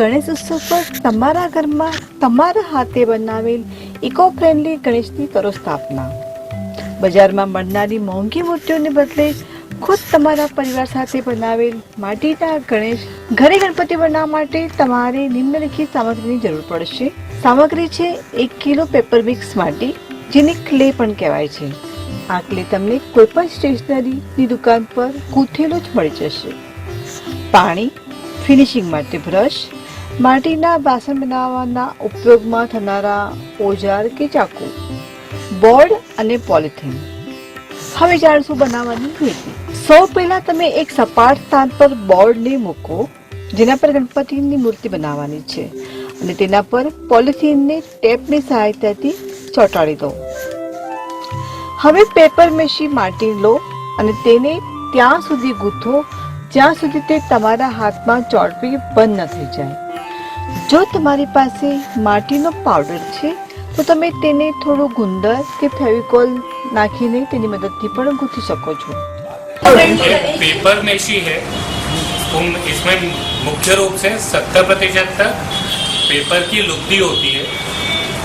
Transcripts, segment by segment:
ગણેશ ઉત્સવ પર તમારા ઘરમાં તમારા હાથે બનાવેલ ઇકો ફ્રેન્ડલી ગણેશની કરો સ્થાપના બજારમાં મળનારી મોંઘી મૂર્તિઓને બદલે ખુદ તમારા પરિવાર સાથે બનાવેલ માટીના ગણેશ ઘરે ગણપતિ બનાવવા માટે તમારે નિમ્નલિખિત સામગ્રીની જરૂર પડશે. સામગ્રી છે એક કિલો પેપર મિક્સ માટી, જેને ક્લે પણ કહેવાય છે. આ ક્લે તમને કોઈપણ સ્ટેશનરીની દુકાન પર ગૂંથેલો જ મળી જશે. પાણી, ફિનિશિંગ માટે બ્રશ માટીના વાસણ બનાવવાના ઉપયોગમાં થનારા ઓજાર કે ચાકુ, બોર્ડ અને પોલિથીન. હવે જાણશું બનાવવાની રીતિ સૌ પહેલા તમે એક સપાટ સ્થાન પર બોર્ડને મૂકો, જેના પર ગણપતિની મૂર્તિ બનાવવાની છે, અને તેના પર પોલિથીનને ટેપની સહાયતાથી ચોંટાડી દો. હવે પેપર મેશી માટી લો અને તેને ત્યાં સુધી ગૂંથો, જ્યાં સુધી તે તમારા હાથમાં ચોંટવી બંધ ન થઈ જાય. જો તમારી પાસે માટીનો પાવડર છે તો તમે તેને થોડું ગુંદર કે ફેવિકોલ નાખીને તેની મદદથી પણ ગૂંથી શકો છો ये पेपर मेशी है तुम इसमें मुख्य रूप से सत्तर प्रतिशत तक पेपर की लुगदी होती है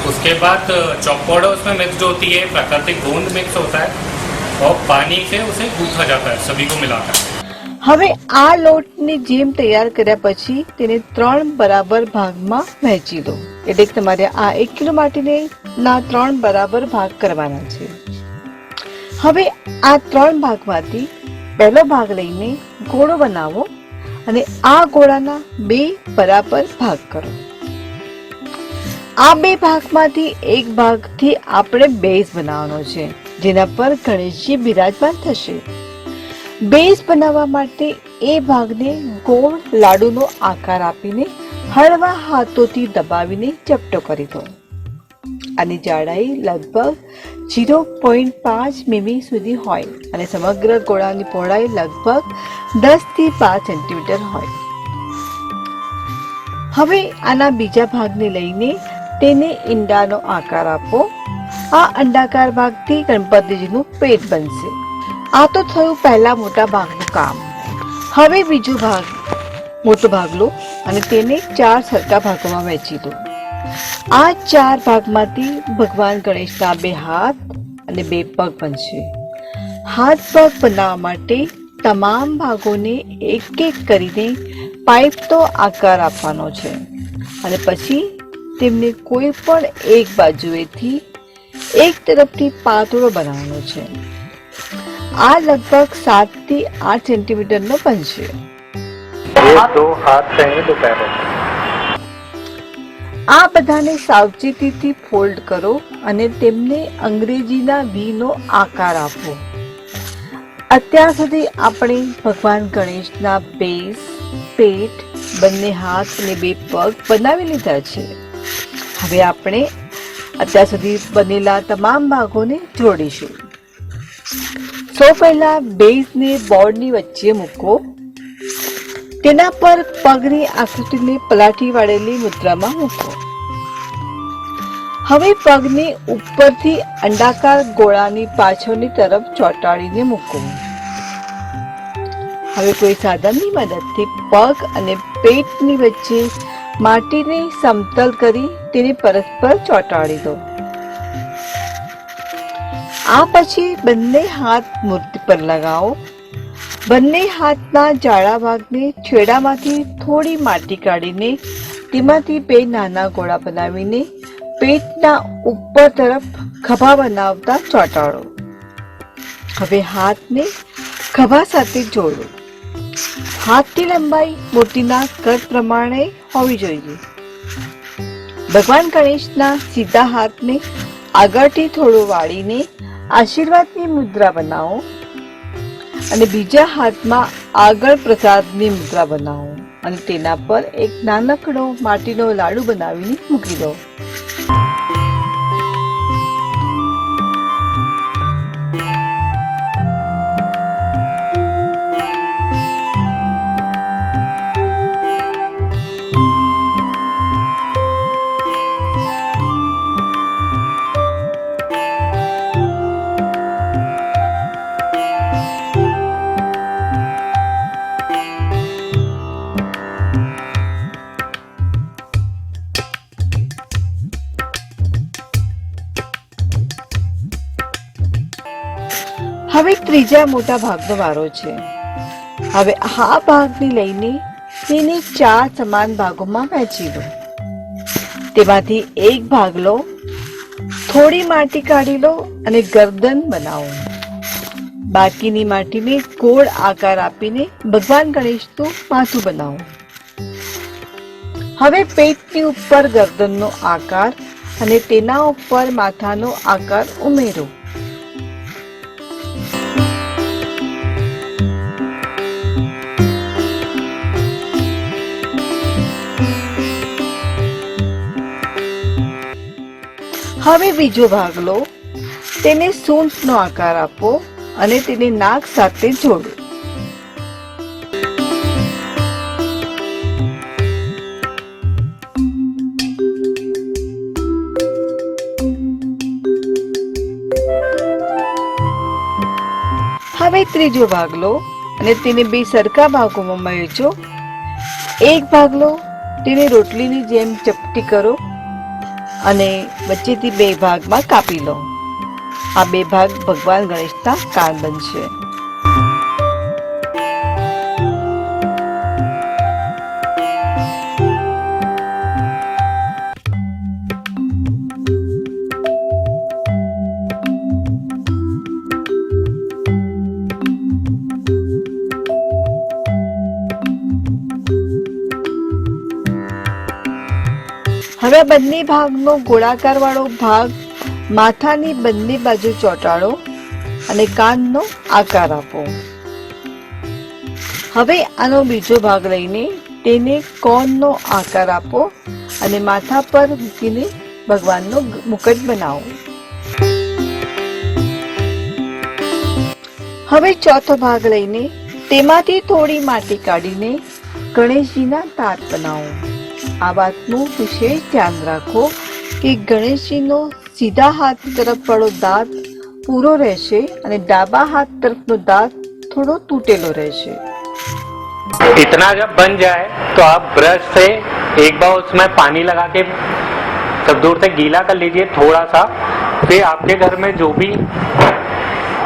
उसके बाद चॉकबोर्ड उसमें मिक्स होती है प्राकृतिक गोंद मिक्स होता है और पानी से उसे गूंथा जाता है सभी को मिलाकर હવે આ લોટની જેમ તૈયાર કર્યા પછી તેને ત્રણ બરાબર ભાગમાં વહેંચી દો. એટલે તમારે આ એક કિલો માટીને ના ત્રણ બરાબર ભાગ કરવાના છે. હવે આ ત્રણ ભાગમાંથી પહેલો ભાગ લઈને ગોળો બનાવો અને આ ગોળાના બે બરાબર ભાગ કરો. આ બે ભાગમાંથી એક ભાગથી આપણે બેઝ બનાવવાનો છે, જેના પર ગણેશજી બિરાજમાન થશે. બેઝ બનાવવા માટે એ ભાગને ગોળ લાડુનો આકાર આપીને હળવા હાથોથી દબાવીને ચપટો કરી દો. આની જાડાઈ લગભગ ઝીરો પોઈન્ટ પાંચ મીમી સુધી હોય અને સમગ્ર ગોળાની પહોળાઈ લગભગ દસથી પાંચ સેન્ટીમીટર હોય. હવે આના બીજા ભાગને લઈને તેને ઈંડાનો આકાર આપો. આ અંડાકાર ભાગથી ગણપતિજીનું પેટ બનશે. આ તો થયું પહેલા મોટા ભાગનું કામ. હવે બીજો ભાગ. મોટો ભાગ લો અને તેને ચાર સરખા ભાગોમાં વહેંચી દો. આ ચાર ભાગમાંથી ભગવાન ગણેશના બે હાથ અને બે પગ બનશે. હાથ પગ બનાવવા માટે તમામ ભાગોને એક એક કરીને પાઇપનો આકાર આપવાનો છે. અને પછી તેમને કોઈ પણ એક બાજુએથી એક તરફથી પાતળો બનાવવાનો છે. આ લગભગ સાતથી આઠ સેન્ટીમીટર નો પણ છે આ બધાને સાવચેતીથી ફોલ્ડ કરો અને તેમને અંગ્રેજીના વીનો આકાર આપો. અત્યાર સુધી આપણે ભગવાન ગણેશના બેસ પેટ બંને હાથ અને બે પગ બનાવી લીધા છે. હવે આપણે અત્યાર સુધી બનેલા તમામ ભાગોને જોડીશું. સૌ પહેલા બેઝને બોર્ડની વચ્ચે મૂકો. તેના પર પગની આકૃતિને પલાટી વાળેલી મુદ્રામાં મૂકો. હવે પગને ઉપરથી અંડાકાર ગોળાની પાછળની તરફ ચોંટાડીને મૂકો. હવે કોઈ સાધનની મદદથી પગ અને પેટની વચ્ચે માટીને સમતલ કરી તેને પરસ્પર ચોંટાડી દો. આ પછી બંને હાથ મૂર્તિ પર લગાવો. બંને હાથના જાડા ભાગને છેડામાંથી થોડી માટી કાઢીને તેમાંથી બે નાના ગોળા બનાવીને પેટના ઉપર તરફ ખભા બનાવતા ચોંટાડો. હવે હાથને ખભા સાથે જોડો. હાથની લંબાઈ મૂર્તિના કદ પ્રમાણે હોવી જોઈએ. ભગવાન ગણેશના સીધા હાથને આગળથી થોડો વાળીને આશીર્વાદની મુદ્રા બનાવો અને બીજા હાથમાં આગળ પ્રસાદની મુદ્રા બનાવો અને તેના પર એક નાનકડો માટીનો લાડુ બનાવીને મૂકી દો. ત્રીજા મોટા ભાગનો વારો છે. હવે આ ભાગને લઈને તેને ચાર સમાન ભાગોમાં વહેંચી લો તેમાંથી એક ભાગ લો, થોડી માટી કાઢી લો અને ગરદન બનાવો. બાકીની માટીને ગોળ આકાર આપીને ભગવાન ગણેશનું માથું બનાવો. હવે પેટની ઉપર ગરદનનો આકાર અને તેના ઉપર માથાનો આકાર ઉમેરો. હવે બીજો ભાગ લો. તેને સૂંઠનો આકાર આપો અને તેને નાક સાથે જોડો. હવે ત્રીજો ભાગ લો અને તેને બે સરખા ભાગોમાં વહેંચો એક ભાગ લો, તેને રોટલીની જેમ ચપટી કરો. અને વચ્ચેથી બે ભાગમાં કાપી લો. આ બે ભાગ ભગવાન ગણેશના કાન બનશે. હવે બંને ભાગનો ગોળાકાર વાળો ભાગ માથાની બંને બાજુ ચોંટાડો અને કાનનો આકાર આપો. હવે આનો બીજો ભાગ લઈને તેને કોનનો આકાર આપો અને માથા પર મૂકીને ભગવાનનો મુકટ બનાવો. હવે ચોથો ભાગ લઈને તેમાંથી થોડી માટી કાઢીને ગણેશજીના તાત બનાવો. આ વાતનું વિશેષ ધ્યાન રાખો કે ગણેશજીનો સીધા હાથ તરફ વાળો દાંત પૂરો રહેશે અને ડાબા હાથ તરફનો દાંત થોડો તૂટેલો રહેશે इतना जब बन जाए तो आप ब्रश से एक बार उसमें पानी लगा के सब दूर से गीला कर लीजिए थोड़ा सा फिर आपके घर में जो भी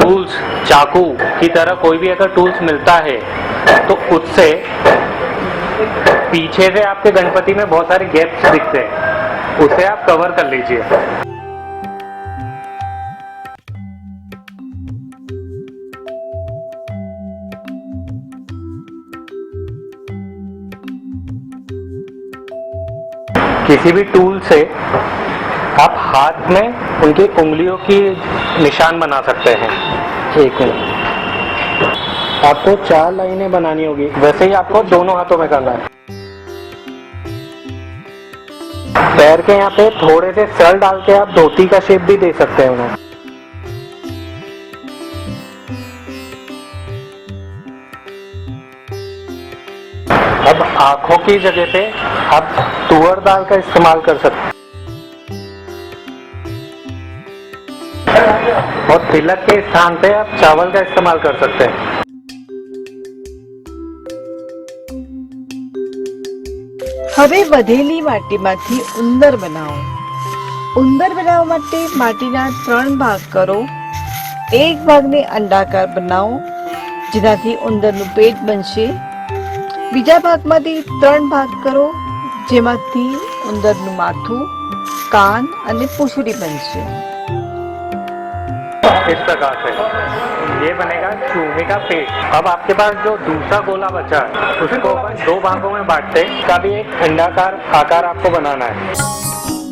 टूल्स चाकू की तरह कोई भी अगर टूल्स मिलता है तो उससे पीछे से आपके गणपति में बहुत सारे गैप्स दिखते हैं। उसे आप कवर कर लीजिए। किसी भी टूल से आप हाथ में उनकी उंगलियों की निशान बना सकते हैं। एक मिनट। आपको चार लाइनें बनानी होगी। वैसे ही आपको दोनों हाथों में करना है। पैर के यहाँ पे थोड़े से सेल डाल के आप धोती का शेप भी दे सकते हैं उन्हें। अब आँखों की जगह पे आप तुअर दाल का इस्तेमाल कर सकते और तिलक के स्थान पे आप चावल का इस्तेमाल कर सकते हैं। હવે વધેલી માટીમાંથી ઉંદર બનાવો. ઉંદર બનાવવા માટે માટીના ત્રણ ભાગ કરો. એક ભાગને અંડાકાર બનાવો, જેનાથી ઉંદરનું પેટ બનશે. બીજા ભાગમાંથી ત્રણ ભાગ કરો, જેમાંથી ઉંદરનું માથું, કાન અને પૂછડી બનશે. ये बनेगा चूहे का पेट। अब आपके पास जो दूसरा गोला बचा है, उसको दो भागों में बांटते इसका भी एक अंडाकार आकार आपको बनाना है।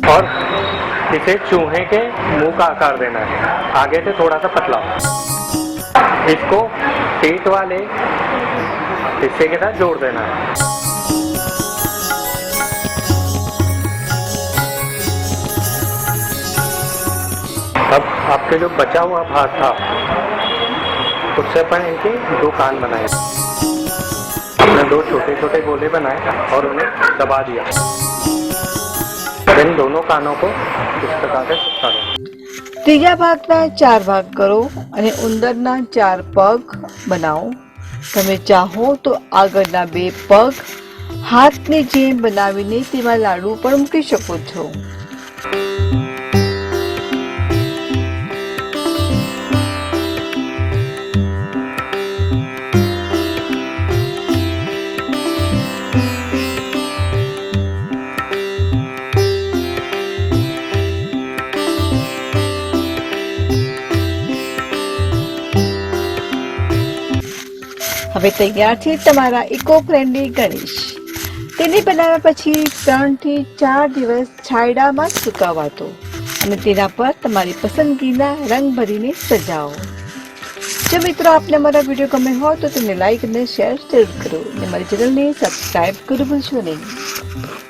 और इसे चूहे के मुँह का आकार देना है। आगे से थोड़ा सा पतला। इसको पेट वाले हिस्से के साथ जोड़ देना है। अब आपके जो बचा हुआ भाग था उससे अपन इनके दो कान बनाए हमने दो छोटे छोटे गोले बनाए और उन्हें दबा दिया इन दोनों कानों को इस प्रकार से चिपका दो ત્રીજા ભાગના ચાર ભાગ કરો અને ઉંદરના ચાર પગ બનાવો તમે ચાહો તો આગળના બે પગ હાથની જેમ બનાવીને તેમાં લાડુ પણ મૂકી શકો છો હવે તૈયાર છે તમારા ઇકો ફ્રેન્ડલી ગણેશ. તેને બનાવ્યા પછી ત્રણથી ચાર દિવસ છાયડામાં સુકાવા દો અને તેના પર તમારી પસંદગીના રંગ ભરીને સજાવો. જો મિત્રો આપને અમારા વીડિયો ગમે હોય તો તેને લાઈક અને શેર જરૂર કરો અને મારી ચેનલને સબસ્ક્રાઇબ કરવું ભૂલશો નહીં.